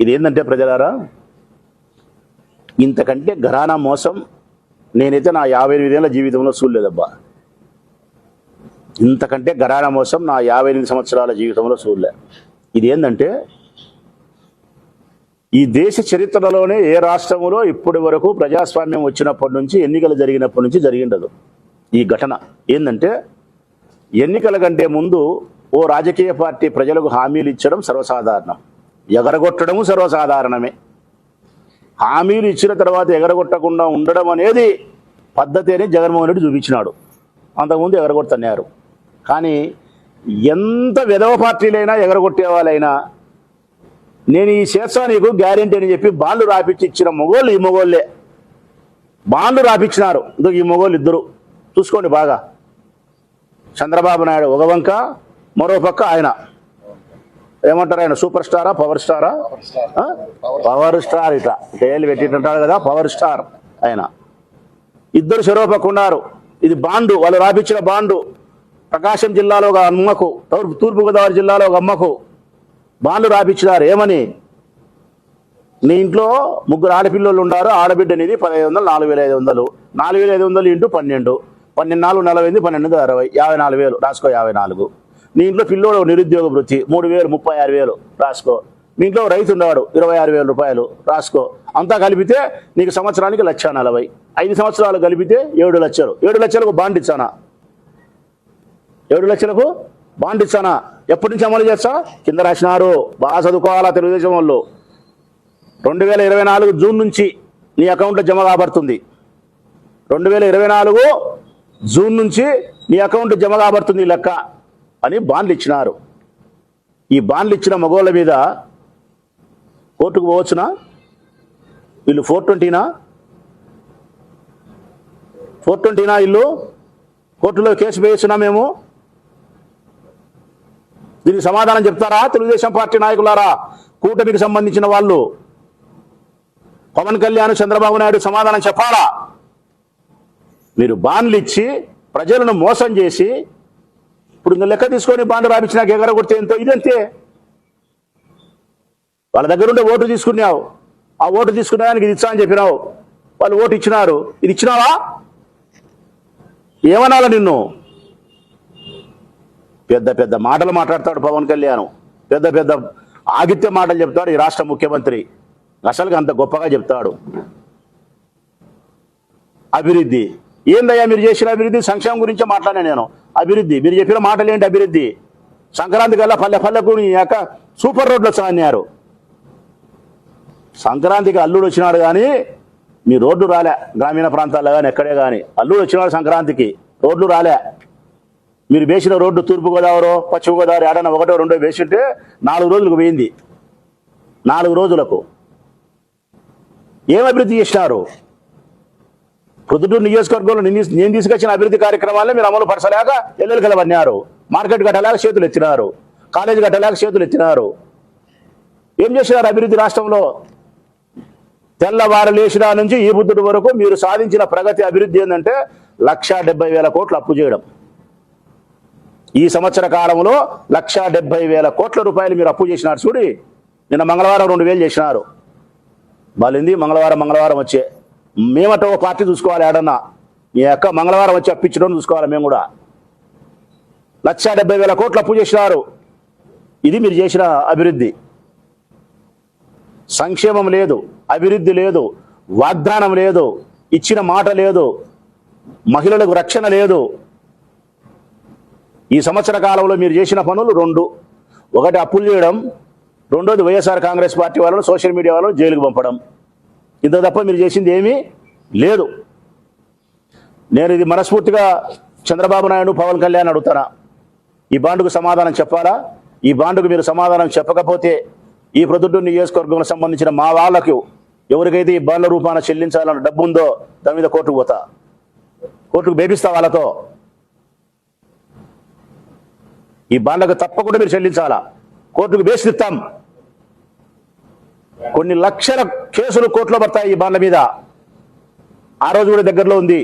ఇది ఏంటంటే ప్రజలారా? ఇంతకంటే ఘరానా మోసం నేనైతే నా యాభై ఎనిమిదేళ్ళ జీవితంలో చూడలేదబ్బా. ఇంతకంటే ఘరానా మోసం నా యాభై ఎనిమిది సంవత్సరాల జీవితంలో చూడలే. ఇది ఏంటంటే ఈ దేశ చరిత్రలోనే ఏ రాష్ట్రంలో ఇప్పటి వరకు ప్రజాస్వామ్యం వచ్చినప్పటి నుంచి ఎన్నికలు జరిగినప్పటి నుంచి జరిగిండదు ఈ ఘటన. ఏంటంటే ఎన్నికల కంటే ముందు ఓ రాజకీయ పార్టీ ప్రజలకు హామీలు ఇచ్చడం సర్వసాధారణం. ఎగరగొట్టడము సర్వసాధారణమే. హామీలు ఇచ్చిన తర్వాత ఎగరగొట్టకుండా ఉండడం అనేది పద్ధతి అని జగన్మోహన్ రెడ్డి చూపించినాడు. అంతకుముందు ఎగరగొట్టన్నారు. కానీ ఎంత విధవ పార్టీలైనా ఎగరగొట్టే వాళ్ళైనా నేను ఈ చేస్తా నీకు గ్యారెంటీ అని చెప్పి బాండ్లు రాపిచ్చి ఇచ్చిన మొగోళ్ళు ఈ మొగోళ్ళే. బాండ్లు రాపిచ్చినారు. ఇందుకు ఈ మొగోళ్ళు ఇద్దరు. చూసుకోండి బాగా. చంద్రబాబు నాయుడు ఒక వంక మరో పక్క ఆయన. ఏమంటారు ఆయన? సూపర్ స్టారా పవర్ స్టారా? పవర్ స్టార్ ఇట్లా. టేలు పెట్టింటాడు కదా పవర్ స్టార్ ఆయన. ఇద్దరు చెరోపక్క ఉన్నారు ఇది బాండు వాళ్ళు రాపిచ్చిన బాండు. ప్రకాశం జిల్లాలో ఒక అమ్మకు తూర్పు తూర్పుగోదావరి జిల్లాలో ఒక అమ్మకు బాండ్లు రాపిచ్చినారు ఏమని? నీ ఇంట్లో ముగ్గురు ఆడపిల్లలు ఉన్నారు ఆడబిడ్డ అనేది పదహైదు వందలు నాలుగు వేల ఐదు వందలు. నాలుగు వేల ఐదు వందలు ఇంటూ పన్నెండు. పన్నెండు నాలుగు నలభై ఎనిమిది పన్నెండు అరవై. యాభై నాలుగు వేలు. రాసుకో యాభై నాలుగు. నీ ఇంట్లో పిల్లోడు నిరుద్యోగ వృత్తి మూడు వేలు ముప్పై ఆరు వేలు రాసుకో. మీ ఇంట్లో రైతు ఉన్నవాడు ఇరవై ఆరు వేల రూపాయలు రాసుకో. అంతా కలిపితే నీకు సంవత్సరానికి లక్ష నలభై. ఐదు సంవత్సరాలు కలిపితే ఏడు లక్షలు. ఏడు లక్షలకు బాండ్ ఇచ్చానా? ఏడు లక్షలకు బాండ్ ఇచ్చానా? ఎప్పటి నుంచి అమలు చేస్తా? కింద రాసినారు. బాగా చదువుకోవాలా తెలుగుదేశం వాళ్ళు? రెండు వేల ఇరవై నాలుగు జూన్ నుంచి నీ అకౌంట్లో జమ కాబడుతుంది. రెండు వేల ఇరవై నాలుగు జూన్ నుంచి నీ అకౌంట్ జమ కాబడుతుంది లెక్క. అని బాండ్లు ఇచ్చినారు ఈ బాండ్లు ఇచ్చిన మగోళ్ళ మీద కోర్టుకు పోవచ్చునా? వీళ్ళు ఫోర్ ట్వంటీనా ఫోర్ ట్వంటీనా ఇల్లు కోర్టులో కేసు వేయచ్చునా మేము? దీనికి సమాధానం చెప్తారా? తెలుగుదేశం పార్టీ నాయకులారా? కూటమికి సంబంధించిన వాళ్ళు. పవన్ కళ్యాణ్ చంద్రబాబు నాయుడు సమాధానం చెప్పాలా? మీరు బాండ్లు ఇచ్చి ప్రజలను మోసం చేసి ఇప్పుడు ఇంకా లెక్క తీసుకొని బాండ్ రాపించినాక ఎగరగొడితే ఎంతో? ఇదంతే? వాళ్ళ దగ్గర ఉండే ఓటు తీసుకున్నావు. ఆ ఓటు తీసుకునే దానికి ఇది ఇచ్చా అని చెప్పినావు. వాళ్ళు ఓటు ఇచ్చినారు. ఇది ఇచ్చినావా? ఏమనాలా నిన్ను? పెద్ద పెద్ద మాటలు మాట్లాడతాడు పవన్ కళ్యాణ్. పెద్ద పెద్ద ఆగిత్య మాటలు చెప్తాడు ఈ రాష్ట్ర ముఖ్యమంత్రి. అసలుగా అంత గొప్పగా చెప్తాడు. అభివృద్ధి. ఏందయ్యా మీరు చేసిన అభివృద్ధి? సంక్షేమం గురించి మాట్లాడాను నేను. అభివృద్ధి. మీరు చెప్పిన మాటలు ఏంటి అభివృద్ధి? సంక్రాంతి కల్లా పల్లె పల్లెకు యొక్క సూపర్ రోడ్లు వచ్చాయన్నారు సంక్రాంతికి అల్లుడు వచ్చినాడు కానీ మీ రోడ్లు రాలే. గ్రామీణ ప్రాంతాల్లో కానీ ఎక్కడే కానీ. అల్లుడు వచ్చినాడు సంక్రాంతికి. రోడ్లు రాలే. మీరు వేసిన రోడ్డు తూర్పుగోదావరి పశ్చిమ గోదావరి ఏడన్నా ఒకటో రెండో వేసింటే నాలుగు రోజులకు పోయింది. నాలుగు రోజులకు. ఏం అభివృద్ధి చేసినారు? ప్రొద్దుటూరు నియోజకవర్గంలో నేను తీసుకొచ్చిన అభివృద్ధి కార్యక్రమాలే మీరు అమలు పరచలేక ఎల్లెలు కలవన్నారు. మార్కెట్ కట్టలేక చేతులు ఎత్తినారు. కాలేజీ కట్టలేక చేతులు ఎత్తినారు. ఏం చేసినారు అభివృద్ధి రాష్ట్రంలో? తెల్లవారు లేచిన నుంచి ఈ బుద్ధుడి వరకు మీరు సాధించిన ప్రగతి అభివృద్ధి ఏంటంటే లక్ష డెబ్బై వేల కోట్లు అప్పు చేయడం. ఈ సంవత్సర కాలంలో లక్ష వేల కోట్ల రూపాయలు మీరు అప్పు చేసినారు. చూడి నిన్న మంగళవారం రెండు వేలు చేసినారు. మళ్ళీ మంగళవారం మంగళవారం వచ్చే. మేమట ఒక పార్టీ చూసుకోవాలి ఏడన్నా. మీ యొక్క మంగళవారం వచ్చి అప్పించడం చూసుకోవాలి మేము కూడా. లక్ష డెబ్బై వేల కోట్లు అప్పు చేసినారు. ఇది మీరు చేసిన అభివృద్ధి. సంక్షేమం లేదు అభివృద్ధి లేదు వాగ్దానం లేదు ఇచ్చిన మాట లేదు మహిళలకు రక్షణ లేదు. ఈ సంవత్సర కాలంలో మీరు చేసిన పనులు రెండు. ఒకటి అప్పులు చేయడం రెండోది వైఎస్ఆర్ కాంగ్రెస్ పార్టీ వాళ్ళను సోషల్ మీడియా వాళ్ళను జైలుకు పంపడం. ఇంత తప్ప మీరు చేసింది ఏమీ లేదు. నేను ఇది మనస్ఫూర్తిగా చంద్రబాబు నాయుడు పవన్ కళ్యాణ్ అడుగుతానా ఈ బాండుకు సమాధానం చెప్పాలా? ఈ బాండుకు మీరు సమాధానం చెప్పకపోతే ఈ ప్రొద్దుటూరు నియోజకవర్గంలో సంబంధించిన మా వాళ్ళకు ఎవరికైతే ఈ బాండ్ల రూపాన చెల్లించాలన్న డబ్బు ఉందో దాని మీద కోర్టుకు పోతా. కోర్టుకు బేపిస్తా వాళ్ళతో. ఈ బాండ్లకు తప్పకుండా మీరు చెల్లించాలా? కోర్టుకు బేసిస్తాం కొన్ని లక్షల కేసులు కోర్టులో పడతాయి ఈ బాండ్ల మీద. ఆ రోజు కూడా దగ్గరలో ఉంది.